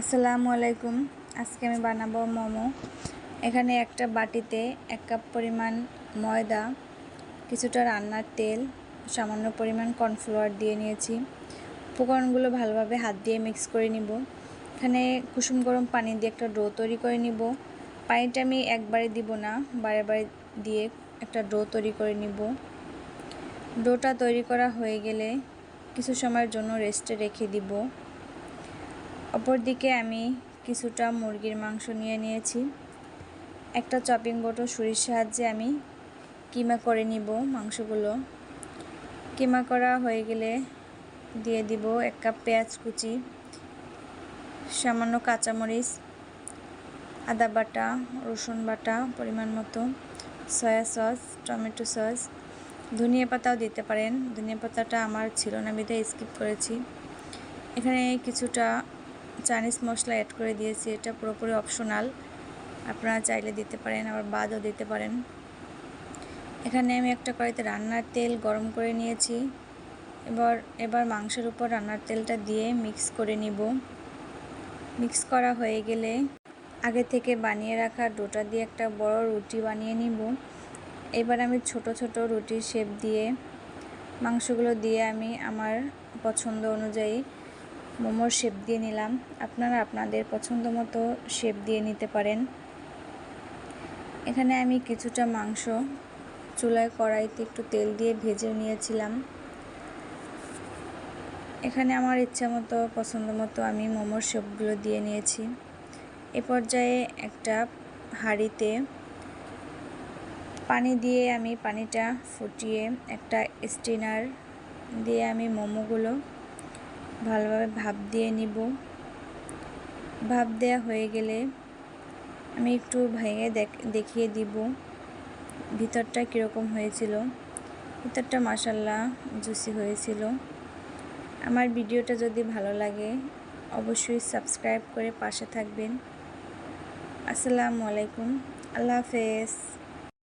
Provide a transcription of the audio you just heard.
আসসালামু আলাইকুম। আজকে আমি বানাবো মোমো। এখানে একটা বাটিতে এক কাপ পরিমাণ ময়দা, কিছুটা রান্নার তেল, সামান্য পরিমাণ কর্নফ্লাওয়ার দিয়ে নিয়েছি। উপকরণগুলো ভালোভাবে হাত দিয়ে মিক্স করে নিব। এখানে কুসুম গরম পানি দিয়ে একটা ডো তৈরি করে নিব। পানিটা আমি একবারে দিব না, বারে বারে দিয়ে একটা ডো তৈরি করে নিব। ডোটা তৈরি করা হয়ে গেলে কিছু সময়ের জন্য রেস্টে রেখে দিব। অপরদিকে আমি কিছুটা মুরগির মাংস নিয়ে নিয়েছি। একটা চপিং বোটো সুরির সাহায্যে আমি কিমা করে নিব মাংসগুলো। কিমা করা হয়ে গেলে দিয়ে দিব এক কাপ পেঁয়াজ কুচি, সামান্য কাঁচামরিচ, আদা বাটা, রসুন বাটা পরিমাণ মতো, সয়া সস, টমেটো সস। ধনিয়া পাতাও দিতে পারেন। ধনিয়া পাতাটা আমার ছিল না বিধায় স্কিপ করেছি। এখানে কিছুটা চাইনিজ মশলা অ্যাড করে দিয়েছি, এটা পুরোপুরি অপশনাল আপনারা চাইলে দিতে পারেন, আবার বাদও দিতে পারেন। এখানে আমি একটা কড়াইতে রান্নার তেল গরম করে নিয়েছি। এবার এবার মাংসের উপর রান্নার তেলটা দিয়ে মিক্স করে নিব। মিক্স করা হয়ে গেলে আগে থেকে বানিয়ে রাখা ডোটা দিয়ে একটা বড় রুটি বানিয়ে নিব। এবার আমি ছোট ছোট রুটির শেপ দিয়ে মাংসগুলো দিয়ে আমি আমার পছন্দ অনুযায়ী মোমোর শেপ দিয়ে নিলাম। আপনারা আপনাদের পছন্দ মতো শেপ দিয়ে নিতে পারেন। এখানে আমি কিছুটা মাংস চুলায় কড়াইতে একটু তেল দিয়ে ভেজে নিয়েছিলাম। এখানে আমার ইচ্ছা মতো, পছন্দ মতো আমি মোমোর শেপগুলো দিয়ে নিয়েছি। এ পর্যায়ে একটা হাঁড়িতে পানি দিয়ে আমি পানিটা ফুটিয়ে একটা স্টিনার দিয়ে আমি মোমোগুলো ভালোভাবে ভাপ দিয়ে নিব। ভাপ দেওয়া হয়ে গেলে আমি একটু ভেঙে দেখিয়ে দিব ভিতরটা কীরকম হয়েছিল। ভিতরটা মাসাল্লাহ জুসি হয়েছিল। আমার ভিডিওটা যদি ভালো লাগে অবশ্যই সাবস্ক্রাইব করে পাশে থাকবেন। আসসালামু আলাইকুম, আল্লাহ হাফেজ।